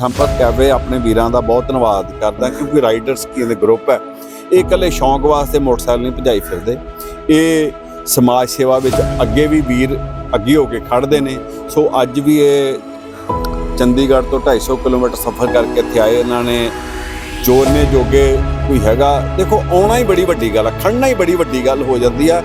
ਸੰਪਰਕ ਕੈਫੇ ਆਪਣੇ ਵੀਰਾਂ ਦਾ ਬਹੁਤ ਧੰਨਵਾਦ ਕਰਦਾ ਕਿਉਂਕਿ ਰਾਈਡਰਸ ਕੀ ਦੇ ਗਰੁੱਪ ਹੈ। ਇਹ ਇਕੱਲੇ ਸ਼ੌਂਕ ਵਾਸਤੇ ਮੋਟਰਸਾਈਕਲ ਨਹੀਂ ਭਜਾਈ ਫਿਰਦੇ। ਇਹ ਸਮਾਜ ਸੇਵਾ ਵਿੱਚ ਅੱਗੇ ਵੀ ਵੀਰ ਅੱਗੇ ਹੋ ਕੇ ਖੜਦੇ ਨੇ। ਸੋ ਅੱਜ ਵੀ ਇਹ ਚੰਡੀਗੜ੍ਹ ਤੋਂ 250 ਕਿਲੋਮੀਟਰ ਸਫ਼ਰ ਕਰਕੇ ਇੱਥੇ ਆਏ। ਇਹਨਾਂ ਨੇ ਜੋੜਨੇ ਜੋਗੇ ਕੋਈ ਹੈਗਾ। ਦੇਖੋ, ਆਉਣਾ ਹੀ ਬੜੀ ਵੱਡੀ ਗੱਲ ਹੈ ਖੜਨਾ ਹੀ ਬੜੀ ਵੱਡੀ ਗੱਲ ਹੋ ਜਾਂਦੀ ਆ।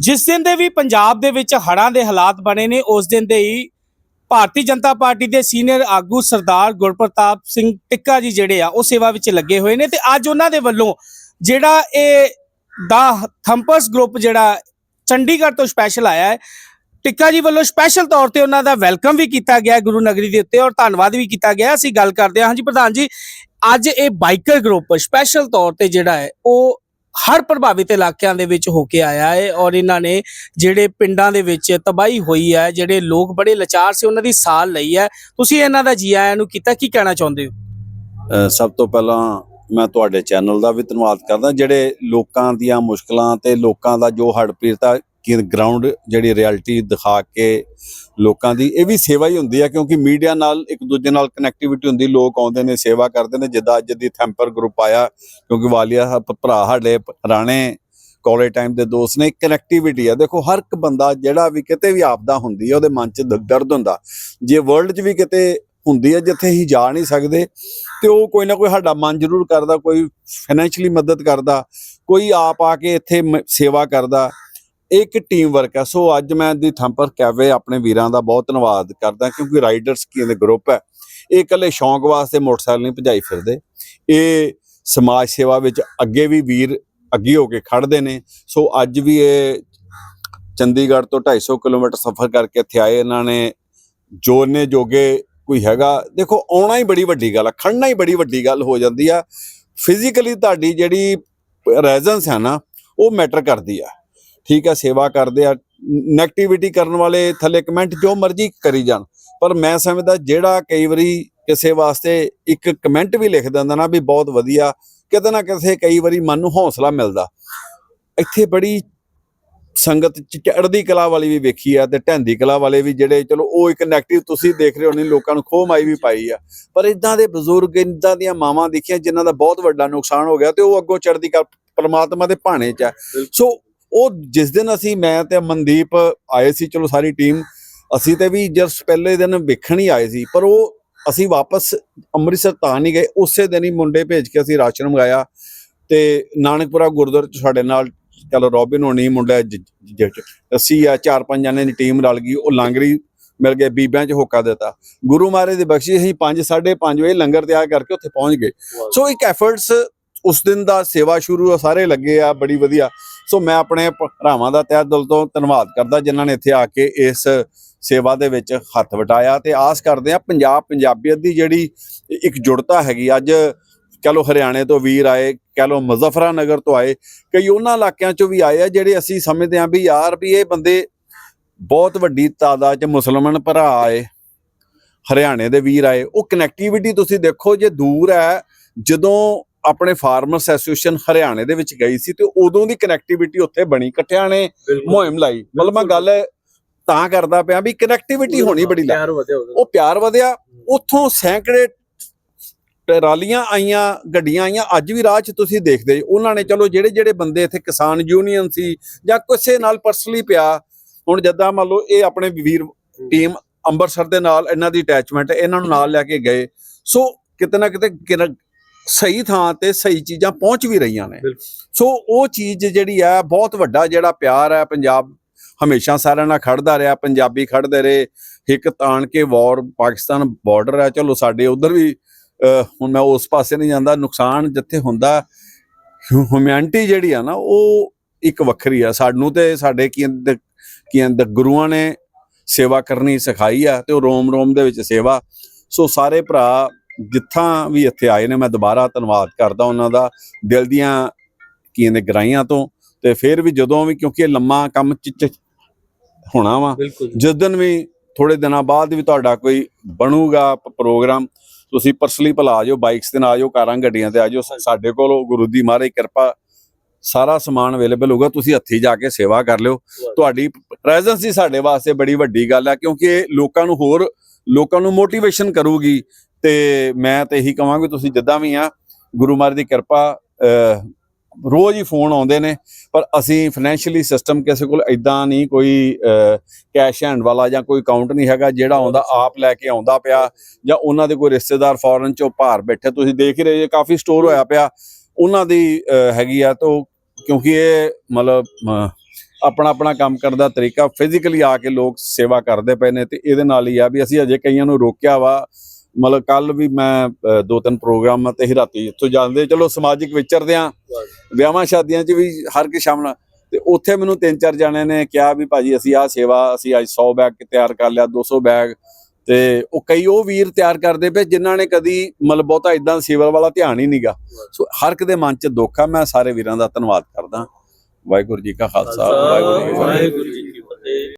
ਜਿਸ ਦਿਨ ਦੇ ਵੀ ਪੰਜਾਬ ਦੇ ਵਿੱਚ ਹੜ੍ਹਾਂ ਦੇ ਹਾਲਾਤ ਬਣੇ ਨੇ, ਉਸ ਦਿਨ ਦੇ ਹੀ ਭਾਰਤੀ ਜਨਤਾ ਪਾਰਟੀ ਦੇ ਸੀਨੀਅਰ ਆਗੂ ਸਰਦਾਰ ਗੁਰਪ੍ਰਤਾਪ ਸਿੰਘ ਟਿੱਕਾ ਜੀ ਜਿਹੜੇ ਆ, ਉਹ ਸੇਵਾ ਵਿੱਚ ਲੱਗੇ ਹੋਏ ਨੇ ਤੇ ਅੱਜ ਉਹਨਾਂ ਦੇ ਵੱਲੋਂ ਜਿਹੜਾ ਇਹ ਦਾ ਥੰਪਰਸ ਗਰੁੱਪ ਜਿਹੜਾ ਚੰਡੀਗੜ੍ਹ ਤੋਂ ਸਪੈਸ਼ਲ ਆਇਆ ਹੈ, ਟਿੱਕਾ ਜੀ ਵੱਲੋਂ ਸਪੈਸ਼ਲ ਤੌਰ ਤੇ ਉਹਨਾਂ ਦਾ ਵੈਲਕਮ ਵੀ ਕੀਤਾ ਗਿਆ ਗੁਰੂ ਨਗਰੀ ਦੇ ਉੱਤੇ ਔਰ ਧੰਨਵਾਦ ਵੀ ਕੀਤਾ ਗਿਆ। ਅਸੀਂ ਗੱਲ ਕਰਦੇ ਹਾਂ, ਹਾਂਜੀ ਪ੍ਰਧਾਨ ਜੀ, ਅੱਜ ਇਹ ਬਾਈਕਰ ਗਰੁੱਪ ਸਪੈਸ਼ਲ ਤੌਰ ਤੇ ਜਿਹੜਾ ਹੈ, ਉਹ ਹਰ ਪ੍ਰਭਾਵਿਤ ਇਲਾਕਿਆਂ ਦੇ ਵਿੱਚ ਹੋ ਕੇ ਆਇਆ ਹੈ ਔਰ ਇਹਨਾਂ ਨੇ ਜਿਹੜੇ ਪਿੰਡਾਂ ਦੇ ਵਿੱਚ ਤਬਾਹੀ ਹੋਈ ਹੈ, ਜਿਹੜੇ ਲੋਕ ਬੜੇ ਲਾਚਾਰ ਸੀ, ਉਹਨਾਂ ਦੀ ਸਾਲ ਲਈ ਹੈ। ਤੁਸੀਂ ਇਹਨਾਂ ਦਾ ਜੀ ਆਇਆਂ ਨੂੰ ਕੀਤਾ ਕੀ ਕਹਿਣਾ ਚਾਹੁੰਦੇ ਹੋ? ਸਭ ਤੋਂ ਪਹਿਲਾਂ ਮੈਂ ਤੁਹਾਡੇ ਚੈਨਲ ਦਾ ਵੀ ਧੰਨਵਾਦ ਕਰਦਾ। ਜਿਹੜੇ ਲੋਕਾਂ ਦੀਆਂ ਮੁਸ਼ਕਲਾਂ ਤੇ ਲੋਕਾਂ ਦਾ ਜੋ ਹੜਪੀਰਤਾ ਕਿ ਗਰਾਊਂਡ ਜਿਹੜੀ ਰਿਐਲਿਟੀ ਦਿਖਾ ਕੇ ਲੋਕਾਂ ਦੀ, ਇਹ ਵੀ ਸੇਵਾ ਹੀ ਹੁੰਦੀ ਹੈ ਕਿਉਂਕਿ ਮੀਡੀਆ ਨਾਲ ਇੱਕ ਦੂਜੇ ਨਾਲ ਕਨੈਕਟੀਵਿਟੀ ਹੁੰਦੀ, ਲੋਕ ਆਉਂਦੇ ਨੇ, ਸੇਵਾ ਕਰਦੇ ਨੇ, ਜਿੱਦਾਂ ਅੱਜ ਦੀ ਥੈਂਪਰ ਗਰੁੱਪ ਆਇਆ, ਕਿਉਂਕਿ ਵਾਲੀਆ ਸਾਹਿਬ ਭਰਾ ਸਾਡੇ ਰਾਣੇ ਕਾਲਜ ਟਾਈਮ ਦੇ ਦੋਸਤ ਨੇ ਕਨੈਕਟੀਵਿਟੀ ਆ। ਦੇਖੋ, ਹਰ ਇੱਕ ਬੰਦਾ ਜਿਹੜਾ ਵੀ ਕਿਤੇ ਵੀ ਆਪਦਾ ਹੁੰਦੀ ਹੈ ਉਹਦੇ ਮਨ 'ਚ ਦਰਦ ਹੁੰਦਾ। ਜੇ ਵਰਲਡ 'ਚ ਵੀ ਕਿਤੇ ਹੁੰਦੀ ਹੈ ਜਿੱਥੇ ਹੀ ਜਾ ਨਹੀਂ ਸਕਦੇ, ਤੇ ਉਹ ਕੋਈ ਨਾ ਕੋਈ ਸਾਡਾ ਮਨ ਜ਼ਰੂਰ ਕਰਦਾ, ਕੋਈ ਫਾਈਨੈਂਸ਼ਲੀ ਮਦਦ ਕਰਦਾ, ਕੋਈ ਆਪ ਆ ਕੇ ਇੱਥੇ ਮ- ਸੇਵਾ ਕਰਦਾ। ਇੱਕ ਟੀਮ ਵਰਕ ਹੈ। ਸੋ ਅੱਜ ਮੈਂ ਦੀ ਥੰਪਰ ਕੈਫੇ ਆਪਣੇ ਵੀਰਾਂ ਦਾ ਬਹੁਤ ਧੰਨਵਾਦ ਕਰਦਾ ਕਿਉਂਕਿ ਰਾਈਡਰਸ ਕੀ ਦੇ ਗਰੁੱਪ ਹੈ। ਇਹ ਇਕੱਲੇ ਸ਼ੌਂਕ ਵਾਸਤੇ ਮੋਟਰਸਾਈਕਲ ਨਹੀਂ ਭਜਾਈ ਫਿਰਦੇ। ਇਹ ਸਮਾਜ ਸੇਵਾ ਵਿੱਚ ਅੱਗੇ ਵੀ ਵੀਰ ਅੱਗੇ ਹੋ ਕੇ ਖੜਦੇ ਨੇ। ਸੋ ਅੱਜ ਵੀ ਇਹ ਚੰਡੀਗੜ੍ਹ ਤੋਂ 250 ਕਿਲੋਮੀਟਰ ਸਫ਼ਰ ਕਰਕੇ ਇੱਥੇ ਆਏ। ਇਹਨਾਂ ਨੇ ਜੋਨੇ ਜੋਗੇ ਕੋਈ ਹੈਗਾ। ਦੇਖੋ, ਆਉਣਾ ਹੀ ਬੜੀ ਵੱਡੀ ਗੱਲ ਆ ਖੜਨਾ ਹੀ ਬੜੀ ਵੱਡੀ ਗੱਲ ਹੋ ਜਾਂਦੀ ਆ। ਫਿਜ਼ੀਕਲੀ ਤੁਹਾਡੀ ਜਿਹੜੀ ਰੈਜ਼ੈਂਸ ਹੈ ਨਾ, ਉਹ ਮੈਟਰ ਕਰਦੀ ਆ। ਠੀਕ ਆ ਸੇਵਾ ਕਰਦੇ ਆ ਨੈਗੇਟਿਵਿਟੀ ਕਰਨ ਵਾਲੇ ਥੱਲੇ ਕਮੈਂਟ ਜੋ ਮਰਜ਼ੀ ਕਰੀ ਜਾਣ। ਪਰ ਮੈਂ ਸਮਝਦਾ ਜਿਹੜਾ ਕਈ ਵਾਰੀ ਕਿਸੇ ਵਾਸਤੇ ਇੱਕ ਕਮੈਂਟ ਵੀ ਲਿਖ ਦਿੰਦਾ ਨਾ ਵੀ ਬਹੁਤ ਵਧੀਆ ਕਿਤੇ ਨਾ ਕਿਤੇ ਕਈ ਵਾਰੀ ਮਨ ਨੂੰ ਹੌਸਲਾ ਮਿਲਦਾ। ਇੱਥੇ ਬੜੀ ਸੰਗਤ ਚ ਚੜ੍ਹਦੀ ਕਲਾ ਵਾਲੀ ਵੀ ਵੇਖੀ ਆ ਤੇ ਢੈਂਦੀ ਕਲਾ ਵਾਲੇ ਵੀ ਜਿਹੜੇ ਚਲੋ ਉਹ ਇੱਕ ਨੈਗੇਟਿਵ ਤੁਸੀਂ ਦੇਖ ਰਹੇ ਹੋ ਨਹੀਂ ਲੋਕਾਂ ਨੂੰ ਖੋਹ ਮਾਈ ਵੀ ਪਾਈ ਆ। ਪਰ ਇਦਾਂ ਦੇ ਬਜ਼ੁਰਗ ਇਦਾਂ ਦੀਆਂ ਮਾਵਾਂ ਦੇਖੀਆਂ ਜਿਨ੍ਹਾਂ ਦਾ ਬਹੁਤ ਵੱਡਾ ਨੁਕਸਾਨ ਹੋ ਗਿਆ ਤੇ ਉਹ ਅੱਗੋਂ ਚੜ੍ਹਦੀ ਕਲਾ ਪਰਮਾਤਮਾ ਦੇ ਭਾਣੇ 'ਚ ਹੈ ਸੋ ਉਹ ਜਿਸ ਦਿਨ ਅਸੀਂ ਮੈਂ ਤੇ ਮਨਦੀਪ ਆਏ ਸੀ ਚਲੋ ਸਾਰੀ ਟੀਮ ਅਸੀਂ ਤੇ ਵੀ ਜਸ ਪਹਿਲੇ ਦਿਨ ਵੇਖਣ ਹੀ ਆਏ ਸੀ ਪਰ ਉਹ ਅਸੀਂ ਵਾਪਸ ਅੰਮ੍ਰਿਤਸਰ ਤਾਂ ਨਹੀਂ ਗਏ। ਉਸੇ ਦਿਨ ਹੀ ਮੁੰਡੇ ਭੇਜ ਕੇ ਅਸੀਂ ਰਾਸ਼ਨ ਮੰਗਾਇਆ ਤੇ ਨਾਨਕਪੁਰਾ ਗੁਰਦੁਆਰੇ ਚ ਸਾਡੇ ਨਾਲ ਚਲੋ ਰੋਬਿਨ ਹੋਣੀ ਮੁੰਡਾ ਅਸੀਂ ਆ ਚਾਰ ਪੰਜ ਜਣੇ ਦੀ ਟੀਮ ਰਲ ਗਈ ਉਹ ਲਾਂਗਰੀ ਮਿਲ ਗਏ ਬੀਬਿਆਂ 'ਚ ਹੋਕਾ ਦਿੱਤਾ। ਗੁਰੂ ਮਹਾਰਾਜ ਦੀ ਬਖਸ਼ਿਸ਼ ਅਸੀਂ 5 5:30 ਵਜੇ ਲੰਗਰ ਤਿਆਰ ਕਰਕੇ ਉੱਥੇ ਪਹੁੰਚ ਗਏ। ਸੋ ਇੱਕ ਐਫਰਟਸ ਉਸ ਦਿਨ ਦਾ ਸੇਵਾ ਸ਼ੁਰੂ ਸਾਰੇ ਲੱਗੇ ਆ ਬੜੀ ਵਧੀਆ। ਸੋ ਮੈਂ ਆਪਣੇ ਭਰਾਵਾਂ ਦਾ ਤਹਿ ਦਿਲ ਤੋਂ ਧੰਨਵਾਦ ਕਰਦਾ ਜਿਨ੍ਹਾਂ ਨੇ ਇੱਥੇ ਆ ਕੇ ਇਸ ਸੇਵਾ ਦੇ ਵਿੱਚ ਹੱਥ ਵਟਾਇਆ ਤੇ ਆਸ ਕਰਦੇ ਆ ਪੰਜਾਬ ਪੰਜਾਬੀਅਤ ਦੀ ਜਿਹੜੀ ਇੱਕ ਜੁੜਤਾ ਹੈਗੀ, ਅੱਜ ਕਹ ਲੋ ਹਰਿਆਣੇ ਤੋਂ ਵੀਰ ਆਏ, ਕਹ ਲੋ ਮੁਜ਼ੱਫਰਾ ਨਗਰ ਤੋਂ ਆਏ, ਕਈ ਉਹਨਾਂ ਇਲਾਕਿਆਂ ਚੋਂ ਵੀ ਆਏ ਆ ਜਿਹੜੇ ਅਸੀਂ ਸਮਝਦੇ ਆ ਵੀ ਯਾਰ ਵੀ ਇਹ ਬੰਦੇ ਬਹੁਤ ਵੱਡੀ ਤਾਦਾਦ ਚ ਮੁਸਲਮਾਨ ਭਰਾ ਆਏ, ਹਰਿਆਣੇ ਦੇ ਵੀਰ ਆਏ, ਉਹ ਕਨੈਕਟੀਵਿਟੀ ਤੁਸੀਂ ਦੇਖੋ ਜੇ ਦੂਰ ਹੈ, ਜਦੋਂ ਆਪਣੇ ਫਾਰਮਰਸ ਐਸੋਸੀਏਸ਼ਨ ਹਰਿਆਣੇ ਦੇ ਵਿੱਚ ਗਈ ਸੀ ਤੇ ਉਦੋਂ ਦੀ ਕਨੈਕਟੀਵਿਟੀ ਉੱਥੇ ਬਣੀ ਇਕੱਠਿਆਂ ਨੇ ਮੁਹਿੰਮ ਲਾਈ। ਮਤਲਬ ਮੈਂ ਗੱਲ ਤਾਂ ਕਰਦਾ ਪਿਆ ਵੀ ਕਨੈਕਟੀਵਿਟੀ ਹੋਣੀ ਬੜੀ ਲਾ। ਪਿਆਰ ਵਧਿਆ ਉਹਦਾ ਉਹ ਪਿਆਰ ਵਧਿਆ। ਉੱਥੋਂ ਸੈਂਕੜੇ ਟਰਾਲੀਆਂ ਆਈਆਂ ਗੱਡੀਆਂ ਆਈਆਂ। ਅੱਜ ਵੀ ਰਾਹ 'ਚ ਤੁਸੀਂ ਦੇਖਦੇ ਉਹਨਾਂ ਨੇ ਚਲੋ ਜਿਹੜੇ ਜਿਹੜੇ ਬੰਦੇ ਇੱਥੇ ਕਿਸਾਨ ਯੂਨੀਅਨ ਸੀ ਜਾਂ ਕਿਸੇ ਨਾਲ ਪਰਸਨਲੀ ਪਿਆ ਹੁਣ ਜਦਾਂ ਮੰਨ ਲਓ ਇਹ ਆਪਣੇ ਵੀਰ ਟੀਮ ਅੰਮ੍ਰਿਤਸਰ ਦੇ ਨਾਲ ਇਹਨਾਂ ਦੀ ਅਟੈਚਮੈਂਟ ਇਹਨਾਂ ਨੂੰ ਨਾਲ ਲੈ ਕੇ ਗਏ। ਸੋ ਕਿਤੇ ਨਾ ਕਿਤੇ ਸਹੀ ਥਾਂ ਤੇ ਸਹੀ ਚੀਜ਼ਾਂ ਪਹੁੰਚ ਵੀ ਰਹੀਆਂ ਨੇ। ਸੋ ਉਹ ਚੀਜ਼ ਜਿਹੜੀ ਹੈ, ਬਹੁਤ ਵੱਡਾ ਜਿਹੜਾ ਪਿਆਰ ਹੈ, ਪੰਜਾਬ ਹਮੇਸ਼ਾ ਸਾਰਿਆਂ ਨਾਲ ਖੜਦਾ ਰਿਹਾ, ਪੰਜਾਬੀ ਖੜਦੇ ਰਹੇ। ਇੱਕ ਤਾਣ ਕੇ ਵਾਰ ਪਾਕਿਸਤਾਨ ਬਾਰਡਰ ਹੈ। ਚਲੋ ਸਾਡੇ ਉਧਰ ਵੀ ਹੁਣ ਮੈਂ ਉਸ ਪਾਸੇ ਨਹੀਂ ਜਾਂਦਾ। ਨੁਕਸਾਨ ਜਿੱਥੇ ਹੁੰਦਾ ਹਿਊਮੈਨਿਟੀ ਜਿਹੜੀ ਆ ਨਾ, ਉਹ ਇੱਕ ਵੱਖਰੀ ਆ। ਸਾਨੂੰ ਤੇ ਸਾਡੇ ਕੀ ਕੀ ਅੰਦਰ ਗੁਰੂਆਂ ਨੇ ਸੇਵਾ ਕਰਨੀ ਸਿਖਾਈ ਆ ਤੇ ਉਹ ਰੋਮ ਰੋਮ ਦੇ ਵਿੱਚ ਸੇਵਾ। ਸੋ ਸਾਰੇ ਭਰਾ ਜਿੱਥਾਂ ਵੀ ਇੱਥੇ ਆਏ ਨੇ ਮੈਂ ਦੁਬਾਰਾ ਧੰਨਵਾਦ ਕਰਦਾ ਉਹਨਾਂ ਦਾ ਦਿਲ ਦੀਆਂ ਕੀ ਕਹਿੰਦੇ ਗਰਾਈਆਂ ਤੋਂ ਤੇ ਫਿਰ ਵੀ ਜਦੋਂ ਵੀ ਕਿਉਂਕਿ ਇਹ ਲੰਮਾ ਕੰਮ ਹੋਣਾ ਵਾ ਜਿਸ ਦਿਨ ਵੀ ਥੋੜੇ ਦਿਨਾਂ ਬਾਅਦ ਵੀ ਤੁਹਾਡਾ ਕੋਈ ਬਣੂਗਾ ਪ੍ਰੋਗਰਾਮ ਤੁਸੀਂ ਪਰਸਨਲੀ ਭਲਾ ਆ ਜਾਓ ਬਾਈਕਸ ਤੇ ਨਾ ਆ ਜਾਓ ਕਾਰਾਂ ਗੱਡੀਆਂ ਤੇ ਆ ਜਾਓ ਸਾਡੇ ਕੋਲ ਗੁਰੂ ਦੀ ਮਹਾਰਾਜ ਕਿਰਪਾ ਸਾਰਾ ਸਮਾਨ ਅਵੇਲੇਬਲ ਹੋਊਗਾ ਤੁਸੀਂ ਹੱਥੀ ਜਾ ਕੇ ਸੇਵਾ ਕਰ ਲਿਓ। ਤੁਹਾਡੀ ਪ੍ਰੈਜ਼ੈਂਸ ਹੀ ਸਾਡੇ ਵਾਸਤੇ ਬੜੀ ਵੱਡੀ ਗੱਲ ਹੈ ਕਿਉਂਕਿ ਇਹ ਲੋਕਾਂ ਨੂੰ ਹੋਰ ਲੋਕਾਂ ਨੂੰ ਮੋਟੀਵੇਸ਼ਨ ਕਰੂਗੀ ਤੇ ਮੈਂ ਤਾਂ ਇਹੀ ਕਹਾਂਗਾ ਤੁਸੀਂ ਜਿੱਦਾਂ ਵੀ ਆ, ਗੁਰੂ ਮਹਾਰਾਜ ਦੀ ਕਿਰਪਾ ਰੋਜ਼ ਹੀ ਫੋਨ ਆਉਂਦੇ ਨੇ, ਪਰ ਅਸੀਂ ਫਾਈਨੈਂਸ਼ੀਅਲੀ ਸਿਸਟਮ ਕਿਸੇ ਕੋਲ ਇਦਾਂ ਨਹੀਂ ਕੋਈ ਕੈਸ਼ ਹੈਂਡ ਵਾਲਾ ਜਾਂ ਕੋਈ ਅਕਾਊਂਟ ਨਹੀਂ ਹੈਗਾ ਜਿਹੜਾ ਆਉਂਦਾ, ਆਪ ਲੈ ਕੇ ਆਉਂਦਾ ਪਿਆ ਜਾਂ ਉਹਨਾਂ ਦੇ ਕੋਈ ਰਿਸ਼ਤੇਦਾਰ ਫੋਰਨ ਚੋਂ ਭਾਰ ਬੈਠੇ। ਤੁਸੀਂ ਦੇਖ ਰਹੇ ਜੇ, ਕਾਫੀ ਸਟੋਰ ਹੋਇਆ ਪਿਆ। ਉਹਨਾਂ ਦੀ ਹੈਗੀ ਆ ਤਾਂ, ਕਿਉਂਕਿ ਇਹ ਮਤਲਬ ਆਪਣਾ ਆਪਣਾ ਕੰਮ ਕਰਨ ਦਾ ਤਰੀਕਾ ਫਿਜ਼ੀਕਲੀ ਆ ਕੇ ਲੋਕ ਸੇਵਾ ਕਰਦੇ ਪਏ ਨੇ ਤੇ ਇਹਦੇ ਨਾਲ ਹੀ ਆ ਵੀ ਅਸੀਂ ਅਜੇ ਕਈਆਂ ਨੂੰ ਰੋਕਿਆ ਵਾ ਮਤਲਬ ਕੱਲ ਵੀ ਮੈਂ ਦੋ ਤਿੰਨ ਪ੍ਰੋਗਰਾਮ ਤੇ ਹੀ ਰਾਤੀ ਇੱਥੋਂ ਜਾਂਦੇ ਚਲੋ ਸਮਾਜਿਕ ਵਿਚਰਦੇ ਆ। ਵਿਆਹਾਂ ਸ਼ਾਦੀਆਂ 'ਚ ਵੀ ਹਰ ਕੇ ਸ਼ਾਮਲ ਤੇ ਉੱਥੇ ਮੈਨੂੰ ਤਿੰਨ ਚਾਰ ਜਣਿਆਂ ਨੇ ਕਿਹਾ ਵੀ ਭਾਜੀ ਅਸੀਂ ਆਹ ਸੇਵਾ ਅਸੀਂ ਅੱਜ 100 ਬੈਗ ਤਿਆਰ ਕਰ ਲਿਆ 200 ਬੈਗ। ਤੇ ਉਹ ਕਈ ਉਹ ਵੀਰ ਤਿਆਰ ਕਰਦੇ ਪਏ ਜਿਨ੍ਹਾਂ ਨੇ ਕਦੀ ਮਤਲਬ ਬਹੁਤਾ ਇਦਾਂ ਸਿਵਲ ਵਾਲਾ ਧਿਆਨ ਹੀ ਨਹੀਂਗਾ ਸੋ ਹਰ ਇੱਕ ਦੇ ਮਨ 'ਚ ਦੁੱਖ ਆ ਮੈਂ ਸਾਰੇ ਵੀਰਾਂ ਦਾ ਧੰਨਵਾਦ ਕਰਦਾ। ਵਾਹਿਗੁਰੂ ਜੀ ਕਾ ਖਾਲਸਾ ਵਾਹਿਗੁਰੂ ਜੀ ਕੀ ਫਤਿਹ।